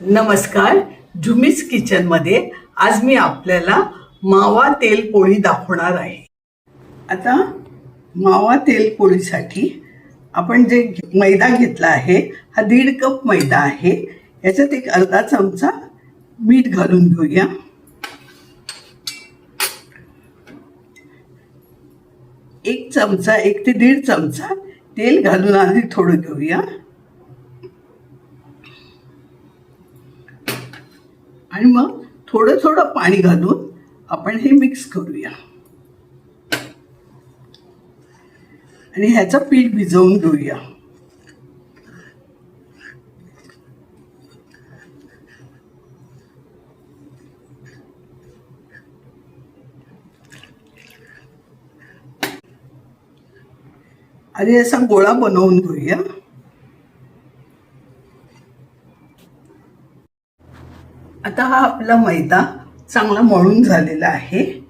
नमस्कार झुमीस किचनमध्ये आज मी आपल्याला मावा तेल पोळी दाखवणार आहे. आता मावा तेल पोळीसाठी आपण जे मैदा घेतला आहे हा दीड कप मैदा आहे. याच्यात एक अर्धा चमचा मीठ घालून घेऊया. एक चमचा एक ते दीड चमचा तेल घालून आधी थोडं घेऊया. आणि मग थोडं थोडं पाणी घालून आपण हे मिक्स करूया. आणि ह्याचं पीठ भिजवून घेऊया. आणि असा गोळा बनवून घेऊया. आता हा आपला मैदा चांगला मळून झालेला आहे.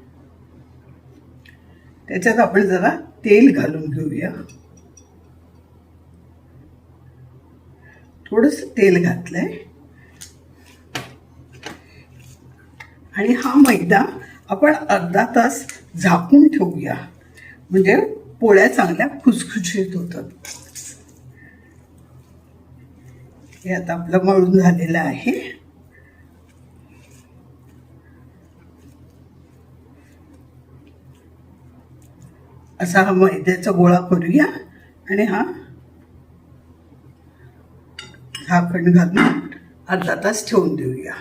त्याच्यात आपण जरा तेल घालून घेऊया. थोडस तेल घातलंय. आणि हा मैदा आपण अर्धा तास झाकून ठेवूया. म्हणजे पोळ्या चांगल्या खुसखुशीत होतात. हे आता आपलं मळून झालेलं आहे. असा हा मैद्याचा गोळा करूया. आणि हा झाकण घालून अर्धा तास ठेवून देऊया.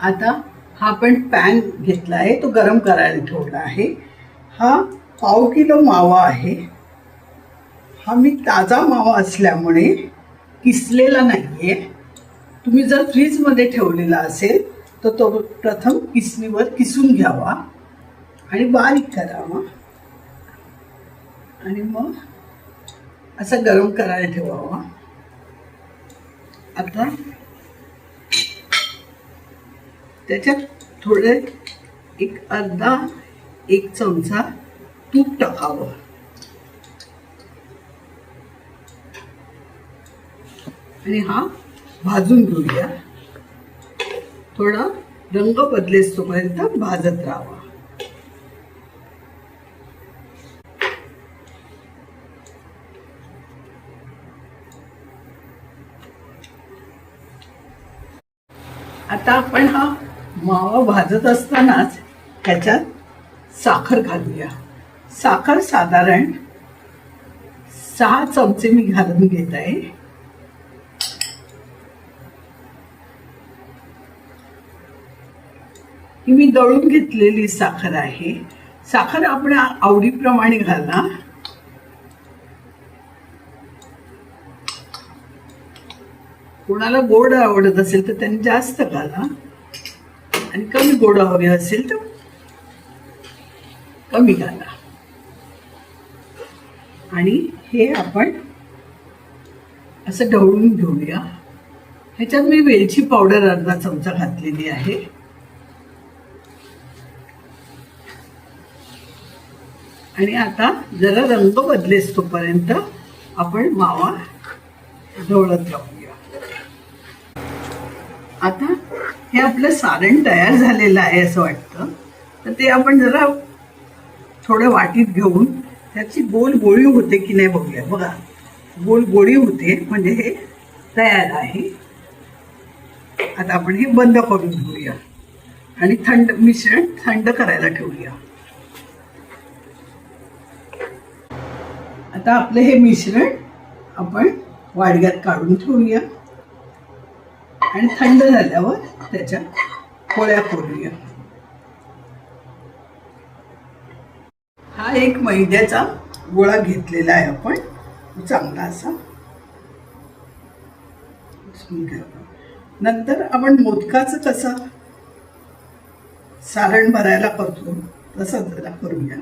आता हा आपण पॅन घेतला आहे तो गरम करायला ठेवला आहे. हा पाव किलो मावा आहे. हा मी ताजा मावा असल्यामुळे किसलेला नाही आहे तुम्ही जर फ्रीजमध्ये ठेवलेला असेल तर तो प्रथम किसणीवर किसून घ्यावा आणि बारीक करावा. आणि मग असं गरम करायला ठेवावा. आता त्याच्यात थोडे एक अर्धा एक चमचा तूप टाकावं. आणि हा भाजून घेऊया. थोडा रंग बदलेस तोपर्यंत भाजत राहावा. आता आपण हा मावा भाजत असतानाच त्याच्यात साखर घालूया. साखर साधारण सहा चमचे मी घालून घेत आहे. ही मी दळून घेतलेली साखर आहे. साखर आपण आवडीप्रमाणे घाला. कोणाला गोड आवडत असेल तर त्यांनी जास्त घाला. आणि कमी गोड हवे असेल तर कमी घाला. आणि हे आपण असं ढवळून घेऊया. ह्याच्यात मी वेलची पावडर अर्धा चमचा घातलेली आहे. आणि आता जरा रंग बदलेस तोपर्यंत आपण मावा ढवळत राहूया. आता हे आपलं सारण तयार झालेलं आहे असं वाटतं. तर ते आपण जरा थोडं वाटीत घेऊन त्याची गोल गोळी होते की नाही बघूया. बघा गोल गोळी होते म्हणजे हे तयार आहे. आता आपण हे बंद करून घेऊया. आणि थंड मिश्रण थंड करायला ठेवूया. आता आपलं हे मिश्रण आपण वाडग्यात काढून ठेवूया. आणि थंड झाल्यावर त्याच्या पोळ्या करूया हा एक मैद्याचा गोळा घेतलेला आहे आपण. चांगला असा. नंतर आपण मोदकाचं कसं सारण भरायला करतो. तसं जरा करूया.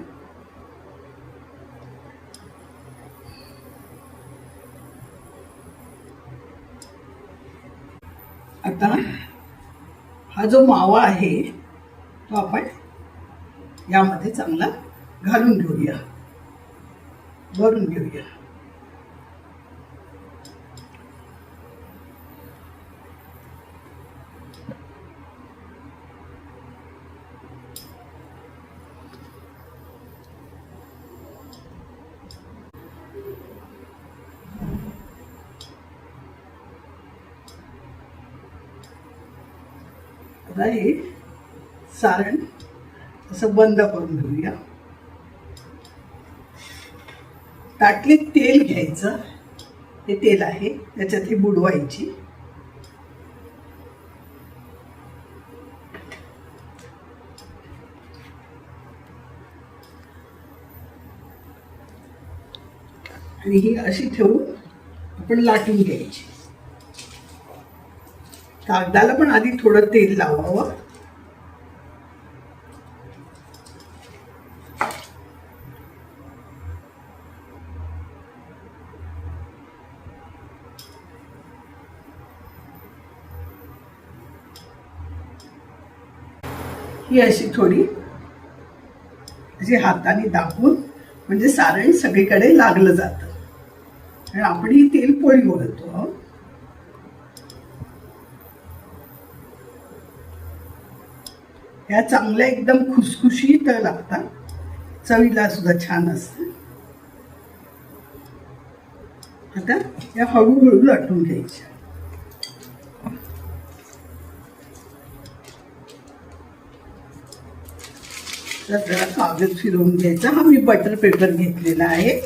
आता हा जो मावा आहे तो आपण यामध्ये चांगला घालून घेऊया. भरून घेऊया. आता हे सारण असं बंद करून घेऊया ताटलीत तेल घ्यायचं. हे तेल आहे. त्याच्यातली बुडवायची. आणि ही अशी ठेवून आपण लाटून घ्यायची. कागदाला पण आधी थोडं तेल लावावं ही अशी थोडी अशी हाताने दाबून म्हणजे सारण सगळीकडे लागलं जातं. आणि आपण ही तेल पोळी बोलतो आहोत ह्या चांगल्या एकदम खुसखुशीत लागतात. चवीला सुद्धा छान असते. आता या हळूहळू लाटून घ्यायच्या. तर जरा कागद फिरवून घ्यायचा. हा मी बटर पेपर घेतलेला आहे.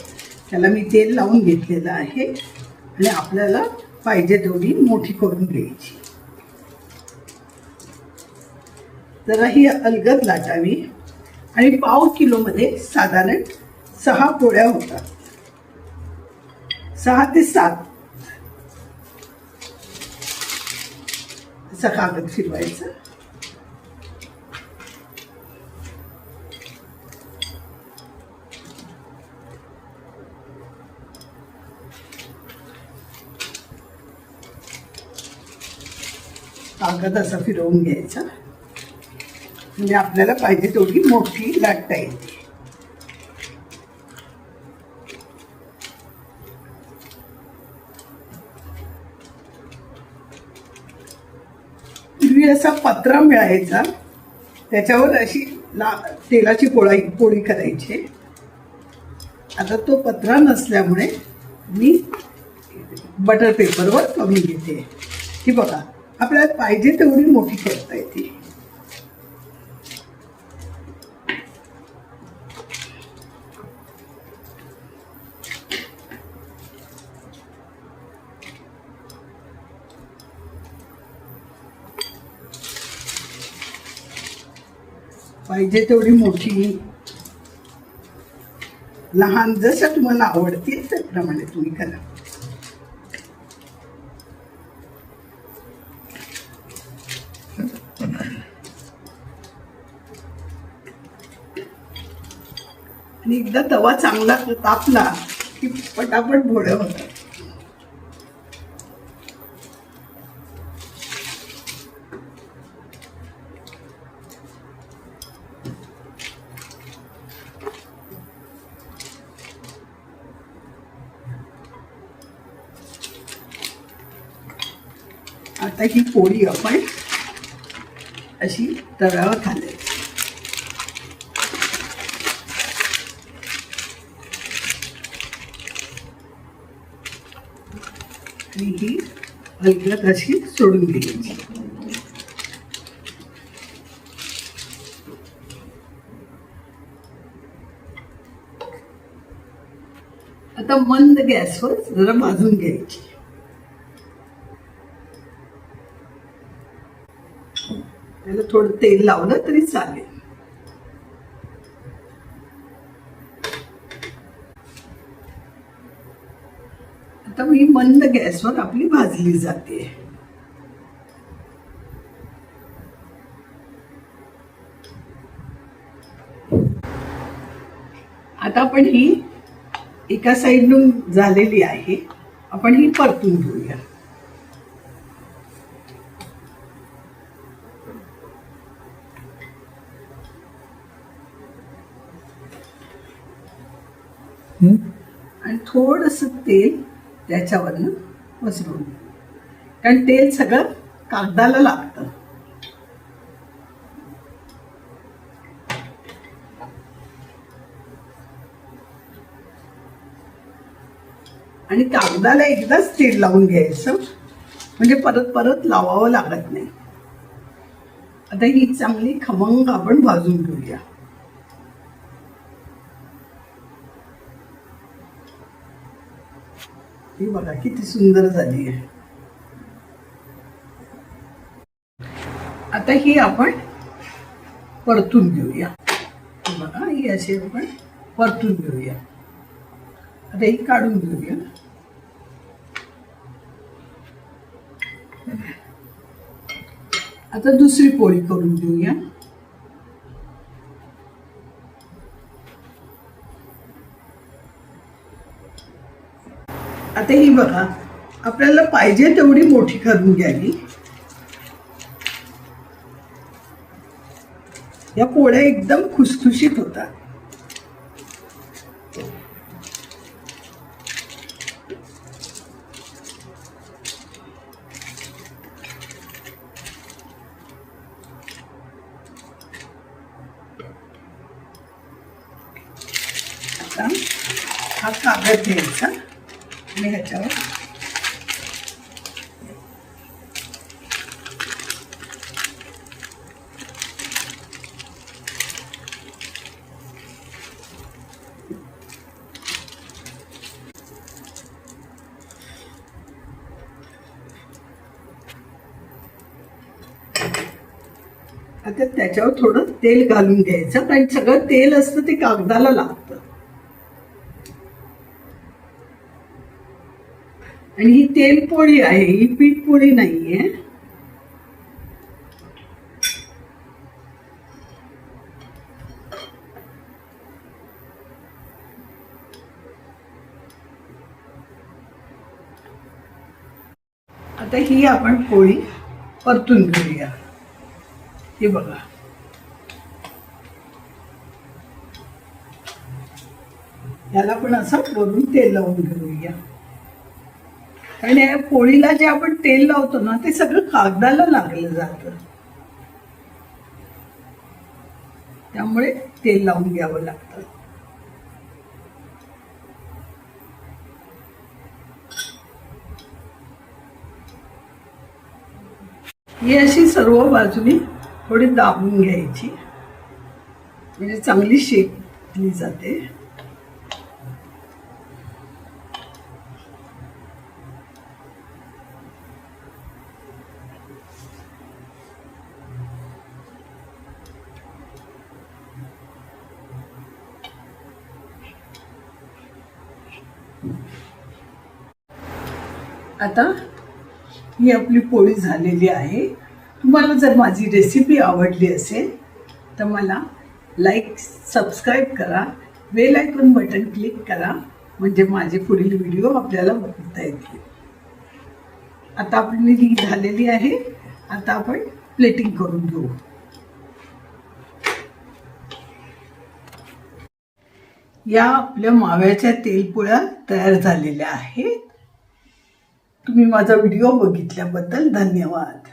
त्याला मी तेल लावून घेतलेलं आहे. आणि आपल्याला पाहिजे तेवढी मोठी करून घ्यायची. जरा ही अलगद लाटावी. आणि पाव किलोमध्ये साधारण सहा पोळ्या होतात. सहा ते सात. असा कागद फिरवायचा. कागद असा फिरवून घ्यायचा. म्हणजे आपल्याला पाहिजे तेवढी मोठी लाटता येते पूर्वी असा पत्रा मिळायचा त्याच्यावर अशी ला तेलाची पोळाई पोळी करायची. आता तो पत्रा नसल्यामुळे मी बटर पेपरवर कमी घेते. ही बघा आपल्याला पाहिजे तेवढी मोठी करता येते. पाहिजे तेवढी मोठी. लहान जसं तुम्हाला आवडतील त्याप्रमाणे तुम्ही करा. आणि एकदा तवा चांगला तापला की पटापट भोळ्या होतात आता ही पोळी आपण अशी तव्यावर घालायची आणि ही अलगद अशी सोडून द्यायची. आता मंद गॅसवर जरा भाजून घ्यायची. आपल्याला थोडं तेल लावलं तरी चालेल. आता ही मंद गॅसवर आपली भाजली जाते. आता आपण ही एका साईडून झालेली आहे. आपण ही परतून घेऊया आणि थोडस तेल त्याच्यावरनं पसरून कारण तेल सगळं कागदाला लागतं. आणि कागदाला एकदाच तेल लावून घ्यायचं. म्हणजे परत परत लावावं लागत नाही. आता ही चांगली खमंग आपण भाजून घेऊया. ही बघा किती सुंदर झाली आहे. आता ही आपण परतून घेऊया. बघा ही अशी आपण परतून घेऊया. आता ही काढून घेऊया. आता दुसरी पोळी करून घेऊया. आता ही बघा आपल्याला पाहिजे तेवढी मोठी करून घ्यावी. या पोळ्या एकदम खुसखुशीत होतात. हा कागद घ्यायचा. आणि ह्याच्यावर. आता त्याच्यावर थोडं तेल घालून घ्यायचं कारण सगळं तेल असतं ते कागदाला लागतं. आणि ही तेल पोळी आहे ही पीठ पोळी नाहीये. आता ही आपण पोळी परतून घेऊया. हे बघा. याला पण असं वरून तेल लावून घेऊया. आणि या पोळीला जे आपण तेल लावतो ना ते सगळं कागदाला लागलं जातं. त्यामुळे तेल लावून घ्यावं लागतं. ही अशी सर्व बाजूनी थोडी दाबून घ्यायची. म्हणजे चांगली शेकली जाते. आता ही आपली पोळी झालेली आहे. तुम्हाला जर माझी रेसिपी आवडली असेल तर मला लाईक सबस्क्राईब करा. बेल आयकॉन बटन क्लिक करा. म्हणजे माझे पुढील व्हिडिओ आपल्याला बघता येतील. आता आपली ही झालेली आहे. आता आपण प्लेटिंग करून घेऊ. या आपल्या माव्याच्या तेलपोळ्या तयार झालेल्या आहेत. तुम्ही माझा व्हिडिओ बघितल्याबद्दल धन्यवाद.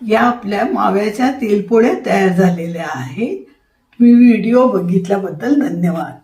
या आपल्या माव्याच्या तेलपोळ्या तयार झालेल्या आहेत. तुम्ही व्हिडिओ बघितल्याबद्दल धन्यवाद.